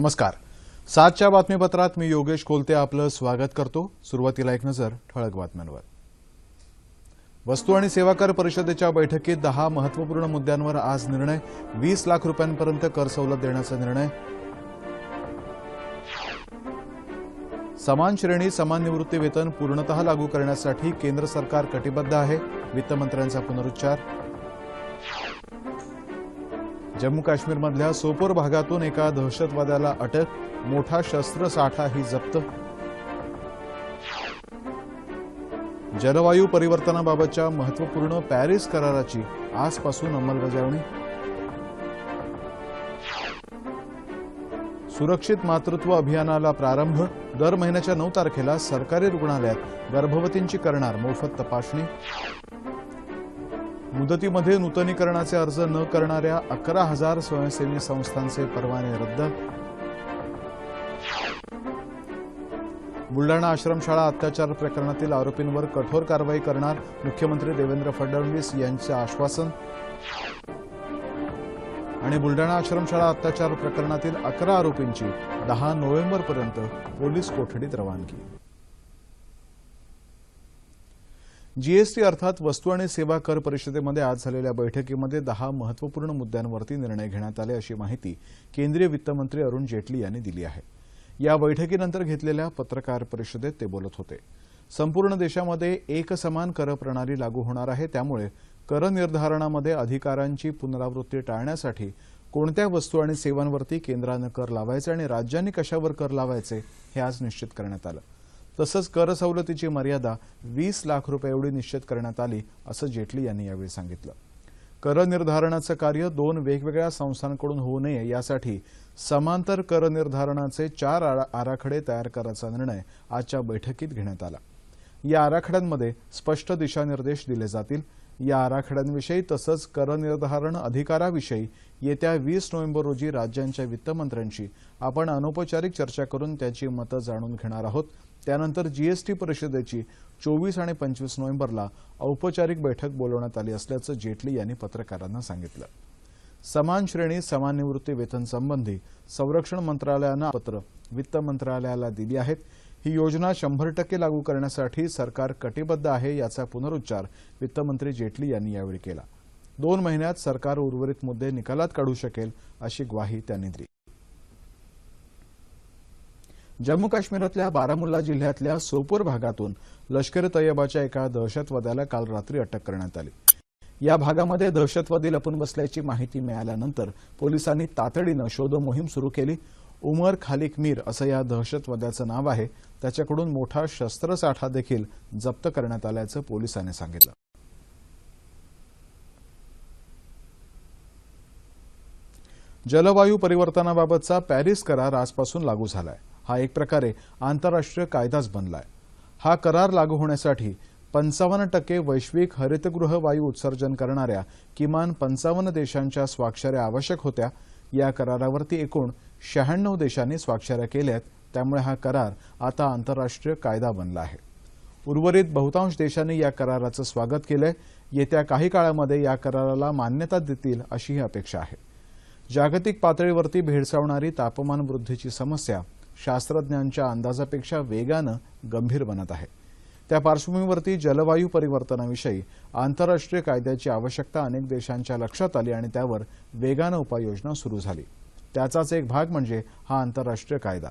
नमस्कार. सातच्या बातमीपत्रात मी योगेश कोलते आपलं स्वागत करतो. सुरुवातीला एक नजर ठळक बातम्यांवर. वस्तू आणि सेवा कर परिषदेच्या बैठकीत दहा महत्त्वपूर्ण मुद्द्यांवर आज निर्णय. वीस लाख रुपयांपर्यंत कर सवलत देण्याचा निर्णय. समान श्रेणी समान निवृत्ती वेतन पूर्णतः लागू करण्यासाठी केंद्र सरकार कटिबद्ध आहे. वित्तमंत्र्यांचा पुनरुच्चार. जम्मू काश्मीरमधल्या सोपोर भागातून एका दहशतवाद्याला अटक मोठा शस्त्रसाठाही जप्त. जलवायू परिवर्तनाबाबतच्या महत्त्वपूर्ण पॅरिस कराराची आजपासून अंमलबजावणी. सुरक्षित मातृत्व अभियानाला प्रारंभ दर महिन्याच्या नऊ तारखेला सरकारी रुग्णालयात गर्भवतींची करणार मोफत तपासणी. मुदतीमध्ये नूतनीकरणाचे अर्ज न करणाऱ्या अकरा हजार स्वयंसेवी संस्थांचे परवाने रद्द. बुलडाणा आश्रमशाळा अत्याचार प्रकरणातील आरोपींवर कठोर कारवाई करणार मुख्यमंत्री देवेंद्र फडणवीस यांचे आश्वासन. आणि बुलडाणा आश्रमशाळा अत्याचार प्रकरणातील अकरा आरोपींची दहा नोव्हेंबरपर्यंत पोलीस कोठडीत रवानगी. जीएसटी अर्थात वस्तू आणि सेवा कर परिषदेमध्ये आज झालेल्या बैठकीमध्ये दहा महत्त्वपूर्ण मुद्द्यांवरती निर्णय घेण्यात आले अशी माहिती केंद्रीय वित्तमंत्री अरुण जेटली यांनी दिली आहे. या बैठकीनंतर घेतलेल्या पत्रकार परिषदेत ते बोलत होते. संपूर्ण देशामध्ये एकसमान कर प्रणाली लागू होणार आहे त्यामुळे कर निर्धारणामध्ये अधिकारांची पुनरावृत्ती टाळण्यासाठी कोणत्या वस्तू आणि सेवांवरती केंद्रानं कर लावायचे आणि राज्यांनी कशावर कर लावायचे हे आज निश्चित करण्यात आलं. तसंच कर सवलतीची मर्यादा वीस लाख रुपये एवढी निश्चित करण्यात आली असं जेटली यांनी यावेळी सांगितलं. कर निर्धारणाचं कार्य दोन वेगवेगळ्या संस्थांकडून होऊ नये यासाठी समांतर कर निर्धारणाचे चार आरा- आराखडे तयार करायचा निर्णय आजच्या बैठकीत घेण्यात आला. या आराखड्यांमध्ये स्पष्ट दिशानिर्देश दिले जातील. या आराखड्यांविषयी तसंच कर निर्धारण अधिकाराविषयी येत्या वीस नोव्हेंबर रोजी राज्यांच्या वित्तमंत्र्यांशी आपण अनौपचारिक चर्चा करून त्याची मतं जाणून घेणार आहोत. त्यानंतर जीएसटी परिषदेची चोवीस आणि पंचवीस नोव्हेंबरला औपचारिक बैठक बोलवण्यात आली असल्याचं जेटली यांनी पत्रकारांना सांगितलं. समान श्रेणी समान निवृत्ती वेतन संबंधी संरक्षण मंत्रालयानं पत्र वित्त मंत्रालयाला दिली आहेत. ही योजना शंभर टक्के लागू करण्यासाठी सरकार कटिबद्ध आहे याचा पुनरुच्चार वित्तमंत्री जेटली यांनी यावेळी केला. दोन महिन्यात सरकार उर्वरित मुद्दे निकालात काढू शकेल अशी ग्वाही त्यांनी दिली. जम्मू काश्मीरातल्या बारामुल्ला जिल्ह्यातल्या सोपोर भागातून लष्कर तय्यबाच्या एका दहशतवाद्याला काल रात्री अटक करण्यात आली. या भागामध्ये दहशतवादी लपून बसल्याची माहिती मिळाल्यानंतर पोलिसांनी तातडीनं शोध मोहीम सुरू केली. उमर खालिक मीर असं या दहशतवाद्याचं नाव आहे. त्याच्याकडून मोठा शस्त्रसाठा देखील जप्त करण्यात आल्याचं पोलिसांनी सांगितलं. जलवायू परिवर्तनाबाबतचा पॅरिस करार आजपासून लागू झालाय. हा एक प्रकारे आंतरराष्ट्रीय कायदाच बनलाय. हा करार लागू होण्यासाठी पंचावन्न टक्के वैश्विक हरितगृह वायू उत्सर्जन करणाऱ्या किमान पंचावन्न देशांच्या स्वाक्षऱ्या आवश्यक होत्या. या करारावरती एकूण शहाण्णव देशांनी स्वाक्षऱ्या केल्यात. त्यामुळे हा करार आता आंतरराष्ट्रीय कायदा बनला आहे. उर्वरित बहुतांश देशांनी या कराराचं स्वागत केलंय. येत्या काही काळामध्ये या कराराला मान्यता देतील अशी ही अपेक्षा आहे. जागतिक पातळीवरती भेडसावणारी तापमान वृद्धीची समस्या शास्त्रज्ञांच्या अंदाजापेक्षा वेगानं गंभीर बनत आहे. त्या पार्श्वभूमीवरती जलवायू परिवर्तनाविषयी आंतरराष्ट्रीय कायद्याची आवश्यकता अनेक देशांच्या लक्षात आली आणि त्यावर वेगानं उपाययोजना सुरू झाली. त्याचाच एक भाग म्हणजे हा आंतरराष्ट्रीय कायदा.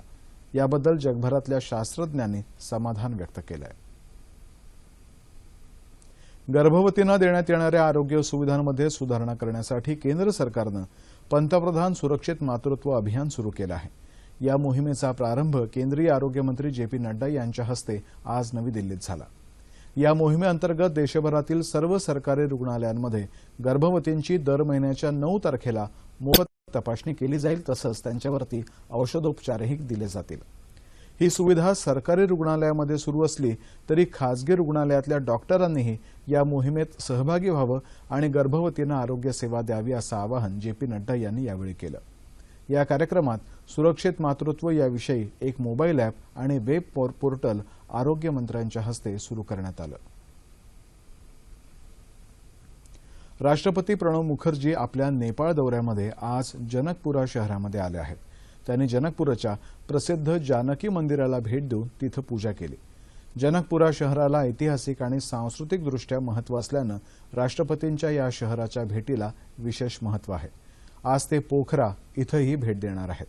याबद्दल जगभरातल्या शास्त्रज्ञांनी समाधान व्यक्त केलं आहे गर्भवतींना देण्यात येणाऱ्या आरोग्य सुविधांमध्ये सुधारणा करण्यासाठी केंद्र सरकारनं पंतप्रधान सुरक्षित मातृत्व अभियान सुरू केलं आहे. या मोहिमेचा प्रारंभ केंद्रीय आरोग्यमंत्री जे पी नड्डा यांच्या हस्ते आज नवी दिल्लीत झाला. या मोहिमेअंतर्गत देशभरातील सर्व सरकारी रुग्णालयांमध्ये गर्भवतींची दर महिन्याच्या नऊ तारखेला मोफत तपासणी केली जाईल तसंच त्यांच्यावरती औषधोपचारही दिले जातील. ही सुविधा सरकारी रुग्णालयामध्ये सुरू असली तरी खासगी रुग्णालयातल्या डॉक्टरांनीही या मोहिमेत सहभागी व्हावं आणि गर्भवतींना आरोग्य सेवा द्यावी असं आवाहन जे पी नड्डा यांनी यावेळी केलं. या कार्यक्रमात सुरक्षित मातृत्व याविषयी एक मोबाईल ॲप आणि वेब पोर्टल पोर्टल आरोग्यमंत्र्यांच्या हस्ते सुरू करण्यात आलं. राष्ट्रपती प्रणव मुखर्जी आपल्या नेपाळ दौऱ्यामध्ये आज जनकपुरा शहरामध्ये आले आहेत. त्यांनी जनकपुराच्या प्रसिद्ध जानकी मंदिराला भेट देऊन तिथं पूजा केली. जनकपुरा शहराला ऐतिहासिक आणि सांस्कृतिकदृष्ट्या महत्त्व असल्यानं राष्ट्रपतींच्या या शहराच्या भेटीला विशेष महत्त्व आहे. आज ते पोखरा इथंही भेट देणार आहेत.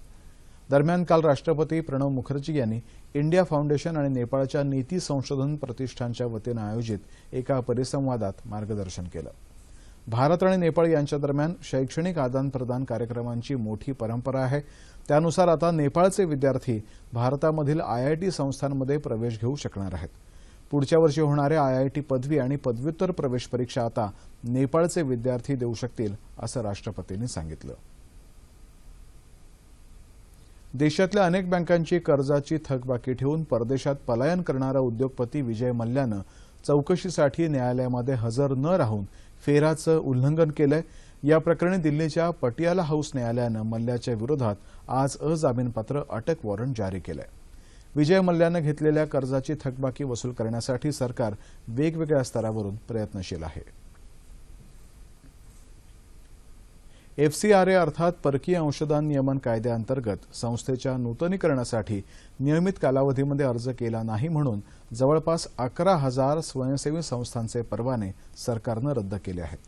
दरम्यान काल राष्ट्रपती प्रणव मुखर्जी यांनी इंडिया फाउंडेशन आणि नेपाळच्या नीती संशोधन प्रतिष्ठानच्या वतीनं आयोजित एका परिसंवादात मार्गदर्शन केलं. भारत आणि नेपाळ यांच्या दरम्यान शैक्षणिक आदानप्रदान कार्यक्रमांची मोठी परंपरा आहे. त्यानुसार आता नेपाळचे विद्यार्थी भारतामधील आयआयटी संस्थांमध्ये प्रवेश घेऊ शकणार आहेत. पुढच्या वर्षी होणाऱ्या आयआयटी पदवी आणि पदव्युत्तर प्रवेश परीक्षा आता नेपाळचे विद्यार्थी देऊ शकतील असं राष्ट्रपतींनी सांगितलं. देशातल्या अनेक बँकांची कर्जाची थकबाकी ठेवून परदेशात पलायन करणारा उद्योगपती विजय मल्ल्यानं चौकशीसाठी न्यायालयामध्ये हजर न राहून फेराचं उल्लंघन केलंय. या प्रकरणी दिल्लीच्या पटियाला हाऊस न्यायालयानं मल्ल्याच्या विरोधात आज अजामीनपात्र अटक वॉरंट जारी केलंय. विजय मल्ल्यानं घेतलेल्या कर्जाची थकबाकी वसूल करण्यासाठी सरकार वेगवेगळ्या स्तरावरून प्रयत्नशील आहे. एफसीआरए अर्थात परकीय अंशदान नियमन कायद्याअंतर्गत संस्थेच्या नूतनीकरणासाठी नियमित कालावधीमध्ये अर्ज केला नाही म्हणून जवळपास अकरा हजार स्वयंसेवी संस्थांचे परवाने सरकारनं रद्द केले आहेत.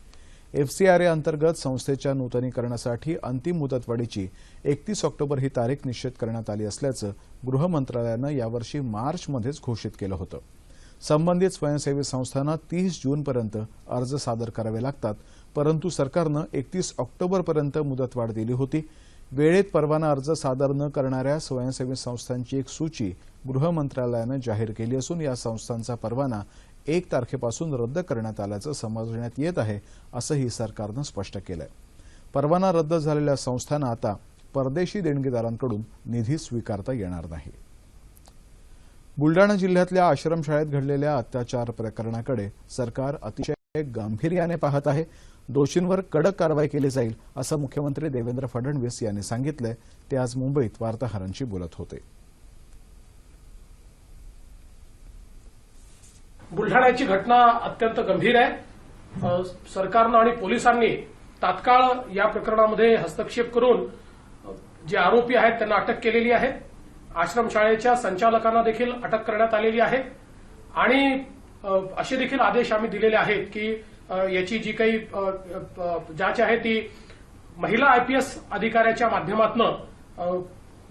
एफसीआरए अंतर्गत संस्थेच्या नूतनीकरणासाठी अंतिम मुदतवाढीची एकतीस ऑक्टोबर ही तारीख निश्चित करण्यात आली असल्याचं गृह मंत्रालयानं यावर्षी मार्चमध्येच घोषित केलं होतं. संबंधित स्वयंसेवी संस्थांना तीस जूनपर्यंत अर्ज सादर करावे लागतात परंतु सरकारनं एकतीस ऑक्टोबरपर्यंत मुदतवाढ दिली होती. वेळेत परवाना अर्ज सादर न करणाऱ्या स्वयंसेवी संस्थांची एक सूची गृह मंत्रालयानं जाहीर केली असून या संस्थांचा परवाना एक तारखेपासून रद्द करण्यात आल्याचं समजण्यात येत आहे असंही सरकारनं स्पष्ट केलंय. परवाना रद्द झालेल्या संस्थांना आता परदेशी देणगीदारांकडून निधी स्वीकारता येणार नाही. बुलडाणा जिल्ह्यातल्या आश्रमशाळेत घडलेल्या अत्याचार प्रकरणाकडे सरकार अतिशय गांभीर्याने पाहत आहे. दोषींवर कडक कारवाई केली जाईल असं मुख्यमंत्री देवेंद्र फडणवीस यांनी सांगितलंय. ते आज मुंबईत वार्ताहरांशी बोलत होते. बुलढाण्याची घटना अत्यंत गंभीर आहे. सरकारनं आणि पोलिसांनी तात्काळ या प्रकरणामध्ये हस्तक्षेप करून जे आरोपी आहेत त्यांना अटक केलेली आहे. आश्रमशाळेच्या संचालकांना देखील अटक करण्यात आलेली आहे. आणि असे देखील आदेश आम्ही दिलेले आहेत की याची जी काही जाच आहे ती महिला आयपीएस अधिकाऱ्याच्या माध्यमातून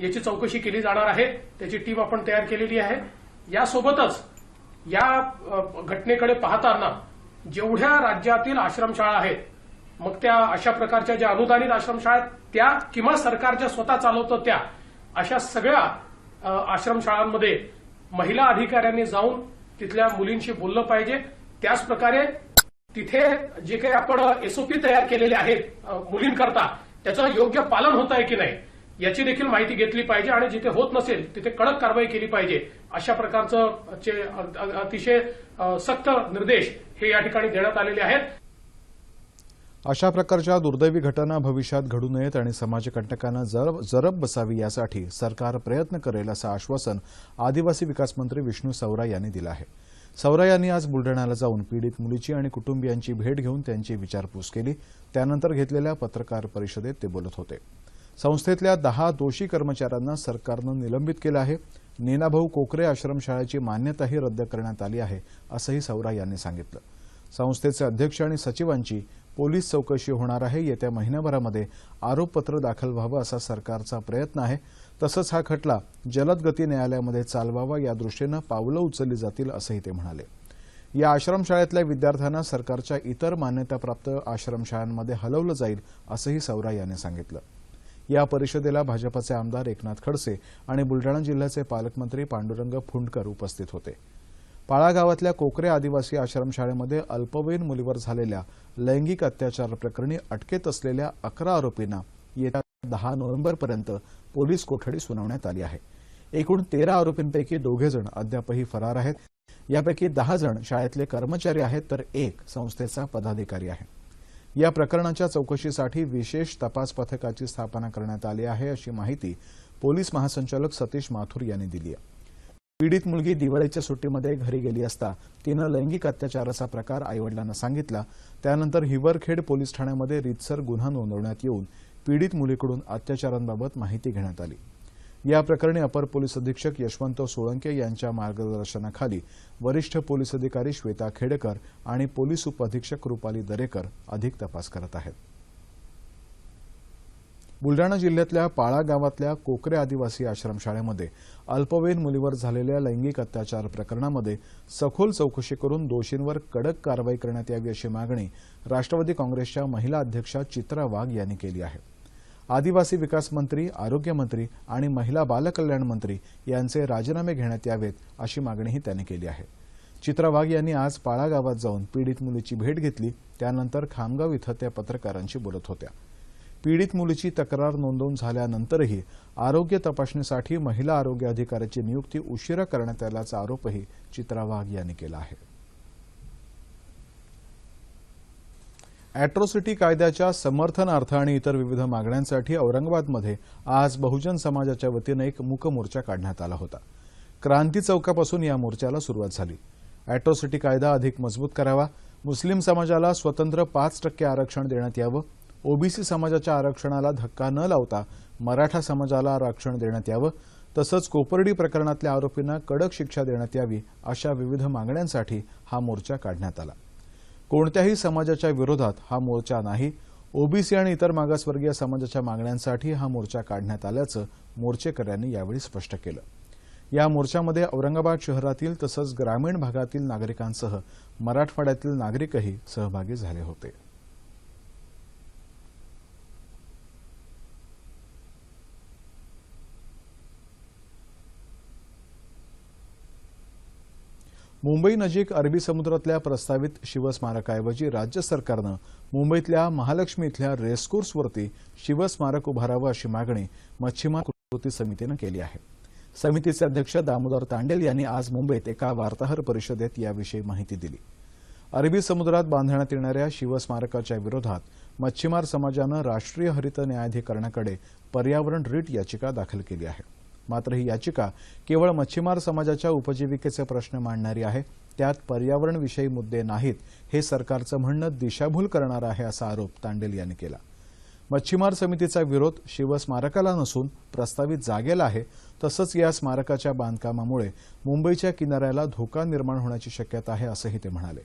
याची चौकशी केली जाणार आहे. त्याची टीम आपण तयार केलेली आहे. यासोबतच या घटनेकडे पाहताना जेवढ्या राज्यातील आश्रमशाळा आहेत मग त्या अशा प्रकारच्या ज्या अनुदानित आश्रमशाळा आहेत त्या किंवा सरकारच्या स्वतः चालवतं त्या अशा सगळ्या आश्रमशाळांमध्ये महिला अधिकाऱ्यांनी जाऊन तिथल्या मुलींशी बोललं पाहिजे. त्याच प्रकारे तिथे जे काही आपण एसओपी तयार केलेले आहेत मुलींकरता त्याचं योग्य पालन होत आहे की नाही याची देखील माहिती घेतली पाहिजे आणि जिथे होत नसेल तिथे कडक कारवाई केली पाहिजे. अशा प्रकारचं अतिशय सक्त निर्देश हे या ठिकाणी देण्यात आलेले आहेत. अशा प्रकारच्या दुर्दैवी घटना भविष्यात घडू नयेत आणि समाजकंटकांना जरब जरब बसावी यासाठी सरकार प्रयत्न करेल असं आश्वासन आदिवासी विकास मंत्री विष्णू सवरा यांनी दिलं आहे. सवरा यांनी आज बुलढाण्याला जाऊन पीडित मुलीची आणि कुटुंबियांची भेट घेऊन त्यांची विचारपूस केली. त्यानंतर घेतलेल्या पत्रकार परिषदेत ते बोलत होते. संस्थेतल्या दहा दोषी कर्मचाऱ्यांना सरकारनं निलंबित केलं आहे. नेनाभाऊ कोकरे आश्रमशाळेची मान्यताही रद्द करण्यात आली आहे असंही सौरा यांनी सांगितलं. संस्थेचे अध्यक्ष आणि सचिवांची पोलीस चौकशी होणार आहे. येत्या महिन्याभरामध्ये आरोपपत्र दाखल व्हावं असा सरकारचा प्रयत्न आहे. तसंच हा खटला जलद गती न्यायालयामध्ये चालवावा या दृष्टीनं पावलं उचलली जातील असंही ते म्हणाले. या आश्रमशाळेतल्या विद्यार्थ्यांना सरकारच्या इतर मान्यताप्राप्त आश्रमशाळांमध्ये हलवलं जाईल असंही सौरा यांनी सांगितलं. या परिषदेला भाजपाचे आमदार एकनाथ खडसे आणि बुलडाणा जिल्ह्याचे पालकमंत्री पांडुरंग फुंडकर उपस्थित होते. पाळा गावातल्या कोकरे आदिवासी आश्रमशाळेमध्ये अल्पवयीन मुलीवर झालेल्या लैंगिक अत्याचार प्रकरणी अटकेत असलेल्या अकरा आरोपींना येत्या दहा नोव्हेंबरपर्यंत पोलीस कोठडी सुनावण्यात आली आहे. एकूण तेरा आरोपींपैकी दोघे जण अद्यापही फरार आहेत. यापैकी दहा जण शाळेतले कर्मचारी आहेत तर एक संस्थेचा पदाधिकारी आहे. या प्रकरणाच्या चौकशीसाठी विशेष तपास पथकाची स्थापना करण्यात आली आहे अशी माहिती पोलीस महासंचालक सतीश माथुर यांनी दिली आहे. पीडित मुलगी दिवाळीच्या सुट्टीमध्ये घरी गेली असता तिनं लैंगिक अत्याचाराचा प्रकार आईवडिलांना सांगितला. त्यानंतर हिवरखेड पोलीस ठाण्यामध्ये रीतसर गुन्हा नोंदवण्यात येऊन पीडित मुलीकडून अत्याचारांबाबत माहिती घेण्यात आली. या प्रकरणी अपर पोलीस अधीक्षक यशवंत सोळंके यांच्या मार्गदर्शनाखाली वरिष्ठ पोलीस अधिकारी श्वेता खेडेकर आणि पोलीस उपअधीक्षक रुपाली दरेकर अधिक तपास करत आहेत. बुलडाणा जिल्ह्यातल्या पाळा गावातल्या कोकरे आदिवासी आश्रमशाळेमध्ये अल्पवयीन मुलीवर झालेल्या लैंगिक अत्याचार प्रकरणामध्ये सखोल चौकशी करून दोषींवर कडक कारवाई करण्यात यावी अशी मागणी राष्ट्रवादी काँग्रेसच्या महिला अध्यक्षा चित्रा वाघ यांनी केली आहे. आदिवासी विकास मंत्री आरोग्यमंत्री आणि महिला बालकल्याण मंत्री यांचे राजीनामे घेण्यात यावेत अशी मागणीही त्यांनी केली आहे. चित्रा वाघ यांनी आज पाळा गावात जाऊन पीडित मुलीची भेट घेतली त्यानंतर खामगाव इथं त्या पत्रकारांशी बोलत होत्या. पीडित मुलीची तक्रार नोंदवून झाल्यानंतरही आरोग्य तपासणीसाठी महिला आरोग्य अधिकाऱ्याची नियुक्ती उशिरा करण्यात आल्याचा आरोपही चित्रा वाघ यांनी केला आहे. अॅट्रॉसिटी कायद्याच्या समर्थनार्थ आणि इतर विविध मागण्यांसाठी औरंगाबादमध्ये आज बहुजन समाजाच्या वतीनं एक मूक मोर्चा काढण्यात आला होता. क्रांती चौकापासून या मोर्चाला सुरुवात झाली. अॅट्रॉसिटी कायदा अधिक मजबूत करावा मुस्लिम समाजाला स्वतंत्र पाच टक्के आरक्षण देण्यात यावं ओबीसी समाजाच्या आरक्षणाला धक्का न लावता मराठा समाजाला आरक्षण देण्यात यावं तसंच कोपर्डी प्रकरणातल्या आरोपींना कडक शिक्षा देण्यात यावी अशा विविध मागण्यांसाठी हा मोर्चा काढण्यात आला. कोणत्याही समाजाच्या विरोधात हा मोर्चा नाही. ओबीसी आणि इतर मागासवर्गीय समाजाच्या मागण्यांसाठी हा मोर्चा काढण्यात आल्याचं मोर्चेकऱ्यांनी यावेळी स्पष्ट केलं. या मोर्चामध्ये औरंगाबाद शहरातील तसंच ग्रामीण भागातील नागरिकांसह मराठवाड्यातील नागरिकही सहभागी झाले होते. मुंबई नजीक अरबी समुद्रातल्या प्रस्तावित शिवस्मारकाऐवजी राज्य सरकारनं मुंबईतल्या महालक्ष्मी इथल्या रेसकोर्सवरती शिवस्मारक उभारावं अशी मागणी मच्छिमार कृती समितीनं केली आहे. समितीचे अध्यक्ष दामोदर तांडेल यांनी आज मुंबईत एका वार्ताहर परिषदेत याविषयी माहिती दिली. अरबी समुद्रात बांधण्यात येणाऱ्या शिवस्मारकाच्या विरोधात मच्छिमार समाजानं राष्ट्रीय हरित न्यायाधिकरणाकडे पर्यावरण रिट याचिका दाखल केली आहे. मात्र ही याचिका केवळ मच्छीमार समाजाच्या उपजीविकेचे प्रश्न मांडणारी आहे. त्यात पर्यावरणविषयी मुद्दे नाहीत हे सरकारचं म्हणणं दिशाभूल करणार आहे असा आरोप तांडेल यांनी केला. मच्छीमार समितीचा विरोध शिवस्मारकाला नसून प्रस्तावित जागेला आहे. तसंच या स्मारकाच्या बांधकामामुळे मुंबईच्या किनाऱ्याला धोका निर्माण होण्याची शक्यता आहे असंही ते म्हणाले.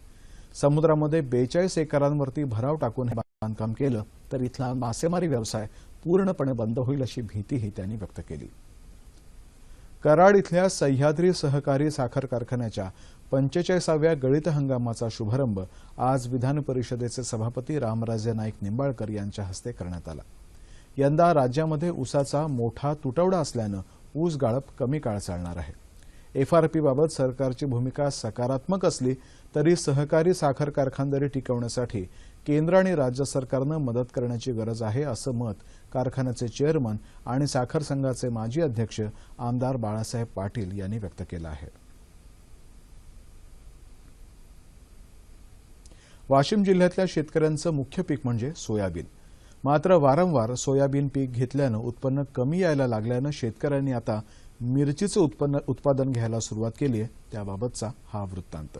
समुद्रामध्ये बेचाळीस एकरांवरती भराव टाकून हे बांधकाम केलं तर इथला मासेमारी व्यवसाय पूर्णपणे बंद होईल अशी भीतीही त्यांनी व्यक्त केली. कराड इथल्या सह्याद्री सहकारी साखर कारखान्याच्या पंचेचाळीसाव्या गळीत हंगामाचा शुभारंभ आज विधान परिषदेचे सभापती रामराजे नाईक निंबाळकर यांच्या हस्ते करण्यात आला. यंदा राज्यामध्ये ऊसाचा मोठा तुटवडा असल्यानं ऊस गाळप कमी काळ चालणार आहे. एफआरपीबाबत सरकारची भूमिका सकारात्मक असली तरी सहकारी साखर कारखानदारी टिकवण्यासाठी केंद्र आणि राज्य सरकारनं मदत करण्याची गरज आहे असं मत कारखान्याचे चेअरमन आणि साखर संघाचे माजी अध्यक्ष आमदार बाळासाहेब पाटील यांनी व्यक्त केलं आहे. वाशिम जिल्ह्यातल्या शेतकऱ्यांचं मुख्य पीक म्हणजे सोयाबीन. मात्र वारंवार सोयाबीन पीक घेतल्यानं उत्पन्न कमी यायला लागल्यानं शेतकऱ्यांनी आता मिरचीचं उत्पन्न उत्पादन घ्यायला सुरुवात केली आहे त्याबाबतचा हा वृत्तांत.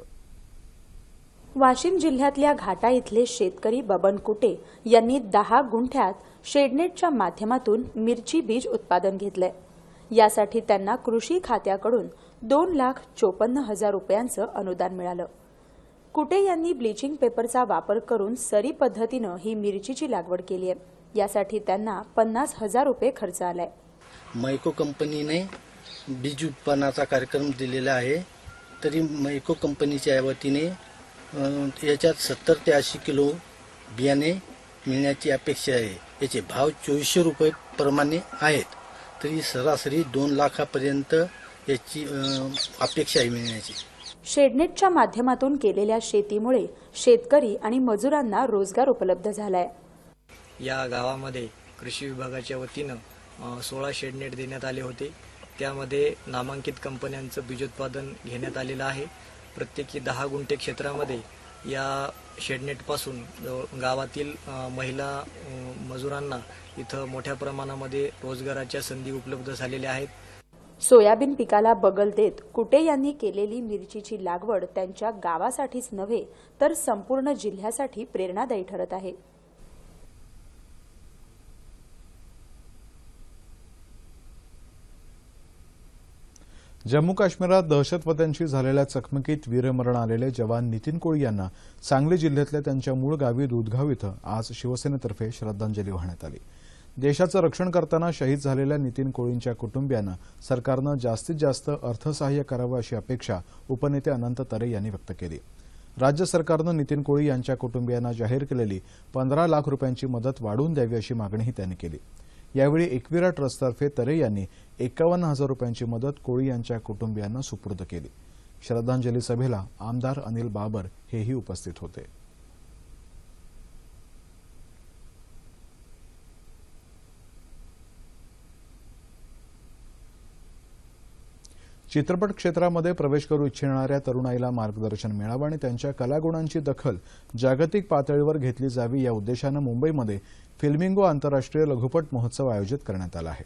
वाशिम जिल्ह्यातल्या घाटा इथले शेतकरी बबन कुटे यांनी दहा गुंठ्यात शेडनेटच्या माध्यमातून मिरची बीज उत्पादन घेतलंय. यासाठी त्यांना कृषी खात्याकडून दोन लाख चोपन्न हजार रुपयांचं अनुदान मिळालं. कुटे यांनी ब्लिचिंग पेपरचा वापर करून सरी पद्धतीनं ही मिरचीची लागवड केली आहे. यासाठी त्यांना पन्नास हजार रुपये खर्च आलाय. मैको कंपनीने बीज उत्पन्नाचा कार्यक्रम दिलेला आहे. तरी मैको कंपनीच्या वतीने याच्यात सत्तर ते ऐंशी किलो बियाणे मिळण्याची अपेक्षा आहे. याचे भाव चोवीसशे रुपये प्रमाणे आहेत. तरी सरासरी दोन लाखापर्यंत याची अपेक्षा आहे मिळण्याची. शेडनेटच्या माध्यमातून केलेल्या शेतीमुळे शेतकरी आणि मजुरांना रोजगार उपलब्ध झालाय. या गावामध्ये कृषी विभागाच्या वतीनं सोळा शेडनेट देण्यात आले होते. त्यामध्ये नामांकित कंपन्यांचं बीजोत्पादन घेण्यात आलेलं आहे. प्रत्येकी दहा गुंठे क्षेत्रामध्ये या शेडनेटपासून गावातील महिला मजुरांना इथं मोठ्या प्रमाणामध्ये रोजगाराच्या संधी उपलब्ध झालेल्या आहेत. सोयाबीन पिकाला बगल देत कुटे यांनी केलेली मिरचीची लागवड त्यांच्या गावासाठीच नव्हे तर संपूर्ण जिल्ह्यासाठी प्रेरणादायी ठरत आहे. जम्मू काश्मीरात दहशतवाद्यांशी झालेल्या चकमकीत वीरमरण आलेले जवान नितीन कोळी यांना सांगली जिल्ह्यातल्या त्यांच्या मूळ गावी दुधगाव इथं आज शिवसेनेतर्फे श्रद्धांजली वाहण्यात आली. देशाचं रक्षण करताना शहीद झालेल्या नितीन कोळींच्या कुटुंबियांना सरकारनं जास्तीत जास्त अर्थसहाय्य करावं अशी अपेक्षा उपनेते अनंत तरे यांनी व्यक्त केली. राज्य सरकारनं नितीन कोळी यांच्या कुटुंबियांना जाहीर केलेली पंधरा लाख रुपयांची मदत वाढवून द्यावी अशी मागणीही त्यांनी केली. यावेळी एकविरा ट्रस्टतर्फे तरे यांनी एकावन्न हजार रुपयांची मदत कोळी यांच्या कुटुंबियांना सुपूर्द केली. श्रद्धांजली सभेला आमदार अनिल बाबर हेही उपस्थित होते. चित्रपट क्षेत्रामध्ये प्रवेश करू इच्छिणाऱ्या तरुणाईला मार्गदर्शन मिळावं आणि त्यांच्या कलागुणांची दखल जागतिक पातळीवर घेतली जावी या उद्देशानं मुंबईमध्ये फिल्मिंगो आंतरराष्ट्रीय लघुपट महोत्सव आयोजित करण्यात आला आहे.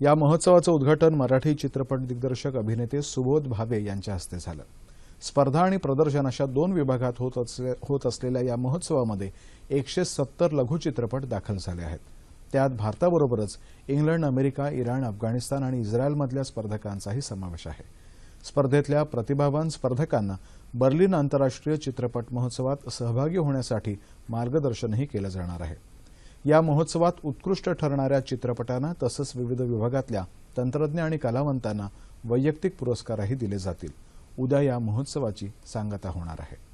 या महोत्सवाचं उद्घाटन मराठी चित्रपट दिग्दर्शक अभिनेते सुबोध भावे यांच्या हस्ते झालं. स्पर्धा आणि प्रदर्शन अशा दोन विभागात होत असले- होत असलेल्या या महोत्सवामध्ये एकशे सत्तर लघुचित्रपट दाखल झाले आहेत. त्यात भारताबरोबरच इंग्लंड अमेरिका इराण अफगाणिस्तान आणि इस्रायलमधल्या स्पर्धकांचाही समावेश आहे. स्पर्धेतल्या प्रतिभावान स्पर्धकांना बर्लिन आंतरराष्ट्रीय चित्रपट महोत्सवात सहभागी होण्यासाठी मार्गदर्शनही केलं जाणार आहे. या महोत्सवात उत्कृष्ट ठरणाऱ्या चित्रपटांना तसंच विविध विभागातल्या तंत्रज्ञ आणि कलावंतांना वैयक्तिक पुरस्कारही दिले जातील. उद्या या महोत्सवाची सांगता होणार आहे.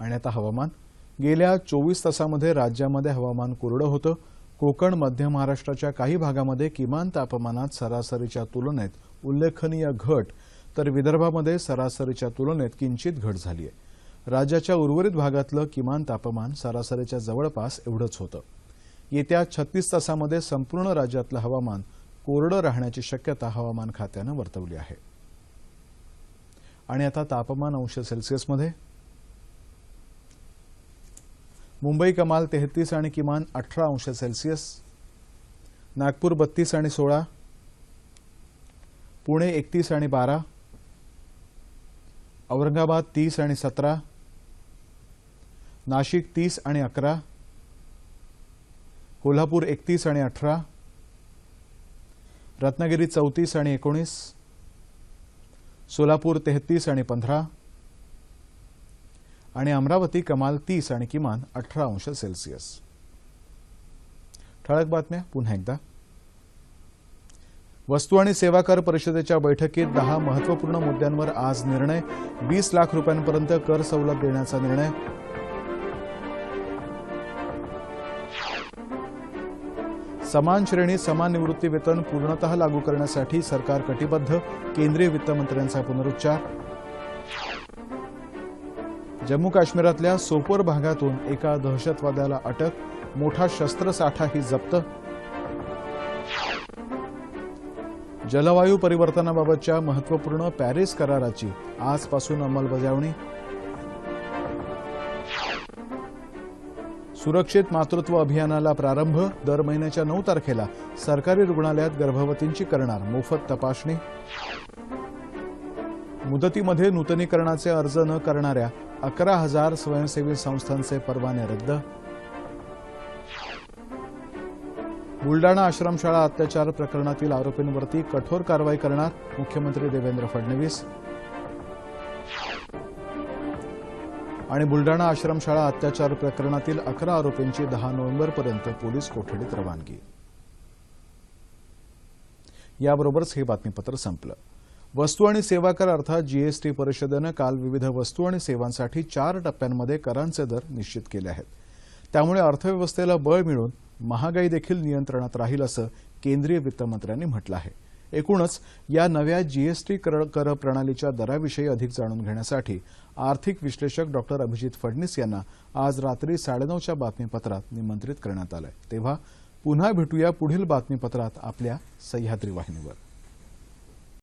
आणि आता हवामान. गेल्या चोवीस तासामध्ये राज्यामध्ये हवामान कोरडं होतं. कोकण मध्य महाराष्ट्राच्या काही भागामध्ये किमान तापमानात सरासरीच्या तुलनेत उल्लेखनीय घट तर विदर्भामध्ये सरासरीच्या तुलनेत किंचित घट झाली आहे. राज्याच्या उर्वरित भागातलं किमान तापमान सरासरीच्या जवळपास एवढंच होतं. येत्या छत्तीस तासामध्ये संपूर्ण राज्यातलं हवामान कोरडं राहण्याची शक्यता हवामान खात्यानं वर्तवली आहे. आणि आता तापमान अंश सेल्सिअसमध्ये मुंबई कमाल तेहतीस आणि किमान अठरा अंश सेल्सिअस नागपूर बत्तीस आणि सोळा पुणे एकतीस आणि बारा औरंगाबाद तीस आणि सतरा नाशिक तीस आणि अकरा कोल्हापूर एकतीस आणि अठरा रत्नागिरी चौतीस आणि एकोणीस सोलापूर तेहतीस आणि पंधरा आणि अमरावती कमाल तीस आणि किमान अठरा अंश सेल्सिअस. ठळक बातम्या पुन्हा एकदा. वस्तू आणि सेवा कर परिषदेच्या बैठकीत दहा महत्त्वपूर्ण मुद्द्यांवर आज निर्णय. वीस लाख रुपयांपर्यंत कर सवलत देण्याचा निर्णय. समान श्रेणी समान निवृत्ती वेतन पूर्णतः लागू करण्यासाठी सरकार कटिबद्ध. केंद्रीय वित्तमंत्र्यांचा पुनरुच्चार. जम्मू काश्मीरातल्या सोपोर भागातून एका दहशतवाद्याला अटक मोठा शस्त्रसाठाही जप्त. जलवायू परिवर्तनाबाबतच्या महत्त्वपूर्ण पॅरिस कराराची आजपासून अंमलबजावणी. सुरक्षित मातृत्व अभियानाला प्रारंभ दर महिन्याच्या नऊ तारखेला सरकारी रुग्णालयात गर्भवतींची करणार मोफत तपासणी. मुदतीमध्ये नूतनीकरणाचे अर्ज न करणाऱ्या अकरा हजार स्वयंसेवी संस्थांचे परवाने रद्द. बुलडाणा आश्रमशाळा अत्याचार प्रकरणातील आरोपींवरती कठोर कारवाई करणार मुख्यमंत्री देवेंद्र फडणवीस. आणि बुलडाणा आश्रमशाळा अत्याचार प्रकरणातील अकरा आरोपींची दहा नोव्हेंबरपर्यंत पोलीस कोठडीत रवानगी. याबरोबरच हे बातमीपत्र संपलं. वस्तू आणि सेवा कर अर्थात जीएसटी परिषदेनं काल विविध वस्तू आणि सेवांसाठी चार टप्प्यांमध्ये करांचे दर निश्चित केले आहेत. त्यामुळे अर्थव्यवस्थेला बळ मिळून महागाई देखील नियंत्रणात राहील असं केंद्रीय वित्तमंत्र्यांनी म्हटलं आहे. एकूणच या नव्या जीएसटी कर कर प्रणालीच्या दराविषयी अधिक जाणून घेण्यासाठी आर्थिक विश्लेषक डॉक्टर अभिजित फडणीस यांना आज रात्री साडेनऊच्या बातमीपत्रात निमंत्रित करण्यात आलंय. तेव्हा पुन्हा भेटूया पुढील बातमीपत्रात आपल्या सह्याद्री वाहिनीवर.